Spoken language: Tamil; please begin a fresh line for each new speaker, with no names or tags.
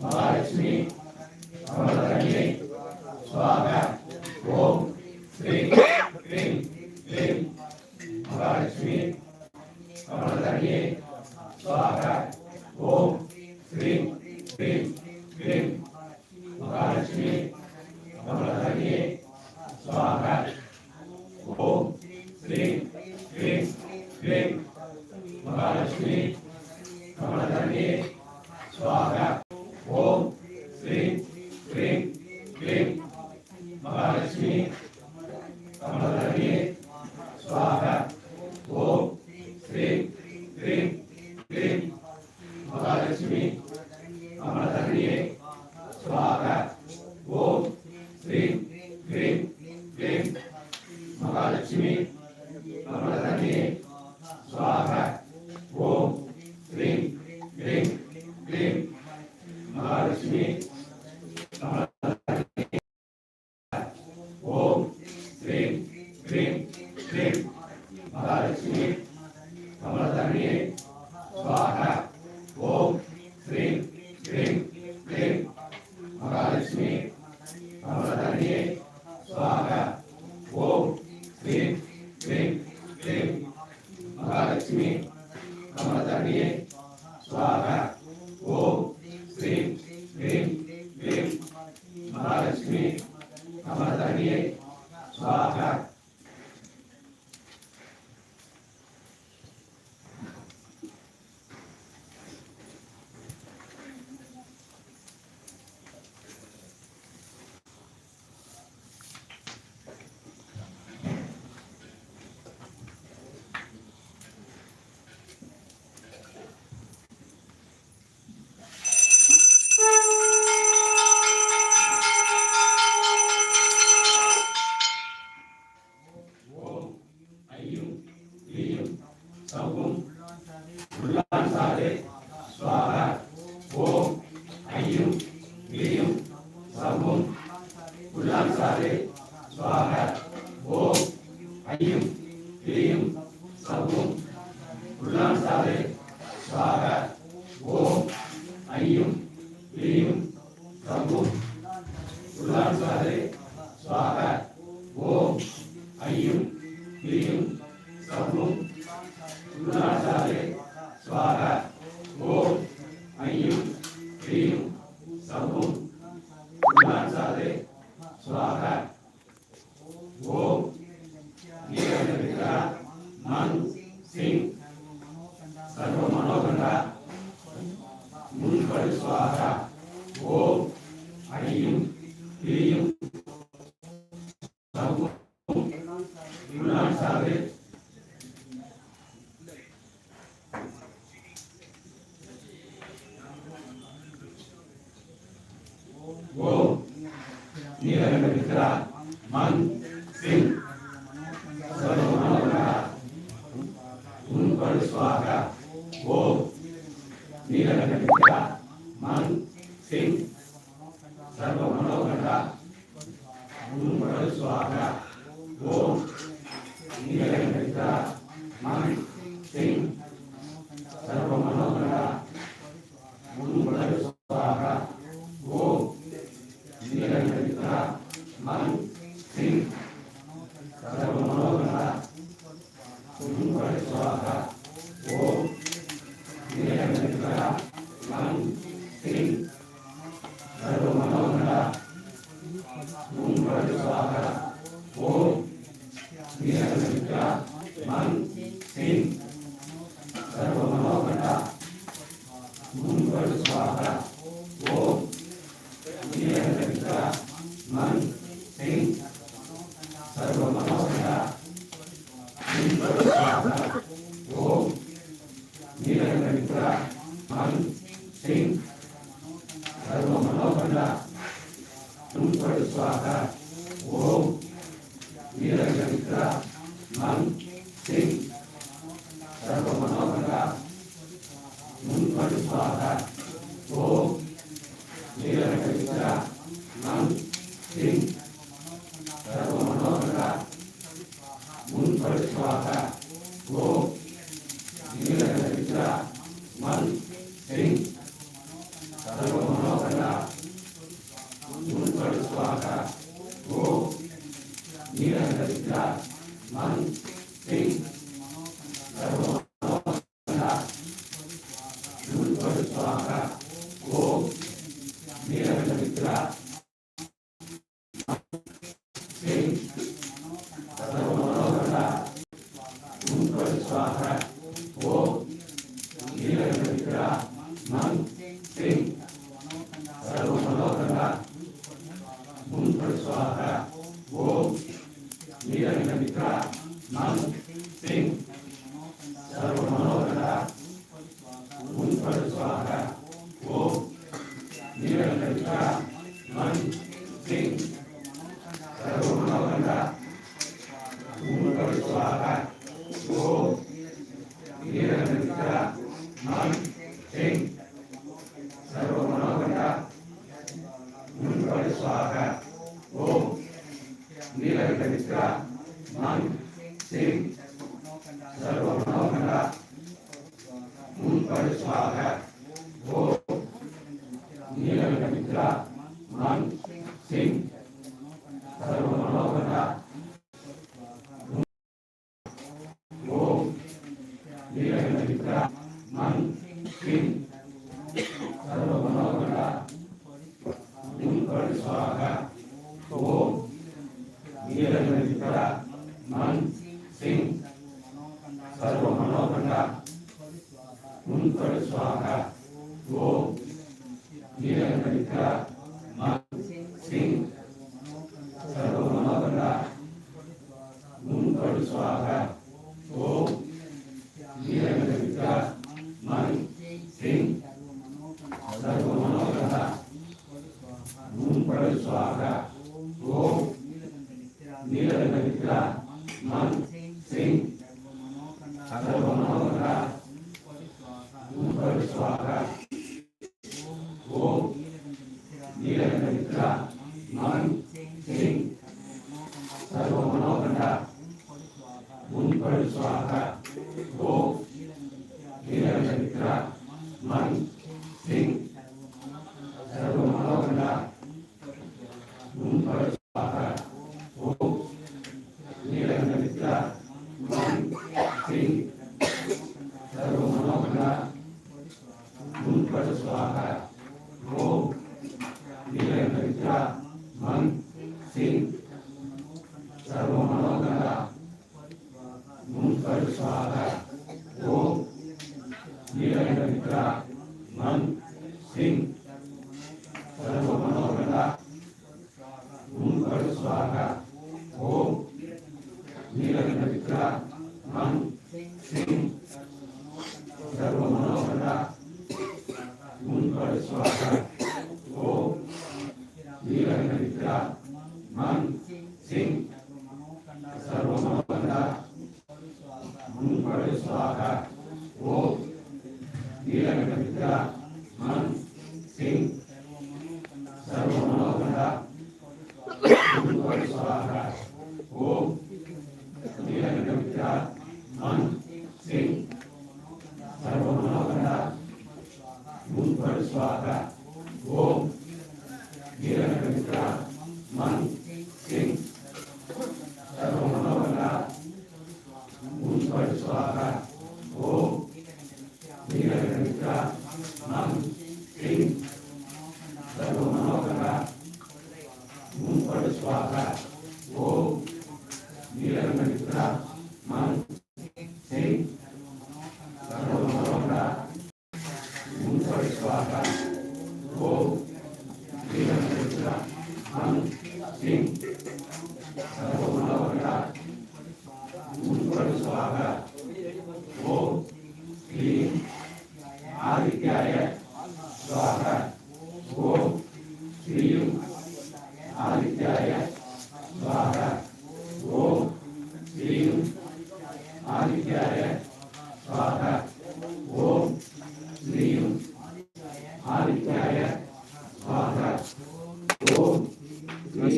March me, Yeah. ॐ उल्लान स्वादे स्वाहा ॐ ऐयुं क्लीं सब्लुं उल्लान स्वादे स्वाहा ॐ ऐयुं क्लीं सब्लुं उल्लान स्वादे स्वाहा ॐ நியமிக்கிறார் மன் சிங் உன் பருஸ்வாக ஓ நியமிக்கிறார் மன் சிங் சர்வ மனோகரா உன் பருஸ்வாக स्वाहा ओम विष्णु मन सिंह நீலகண்ட மித்ரா அருண் పవిత్ర మన్ సింగ్ సర్వోన్న గురుపడు స్వాహ ఓం నీలవన స్వాహ सर्वमनोभंडा मुंतर स्वाहा ओम नीलकंठा मन सिंह सर्वमनोभंडा मुंतर स्वाहा ओम नीलकंठा मन सिंह நீலகண்டா மன் சிங் சர்வ சர்வமனோகண்டா? மூன்கொடு சுவாகா ஓம் நீலகண்டா மண் சிங் சர்வமனோகண்டா? மூன்கொடு சுவாகா ஓம் நீலகண்டா மண் சிங் சர்வமனோகண்டா மூன்கொடு சுவாகா ஓம் நீலகண்டா மண் சிங் சர்வமனோகண்டா மூன்கொடு சுவாகா ஓம். நீலகண்டா மண் சிங் சர்வமனோகண்டா மூன்கொடு சுவாகா ஓம் நீலகண்டா மண் சிங் சர்வமனோகண்டா மூன்கொடு சுவாகா ஓம் நீலகண்டா स्वाहा ओम मन से सर्वमनोगणा भूतफल स्वाहा ओम मन सिंह सर्वमनोगणा भूतफल स्वाहा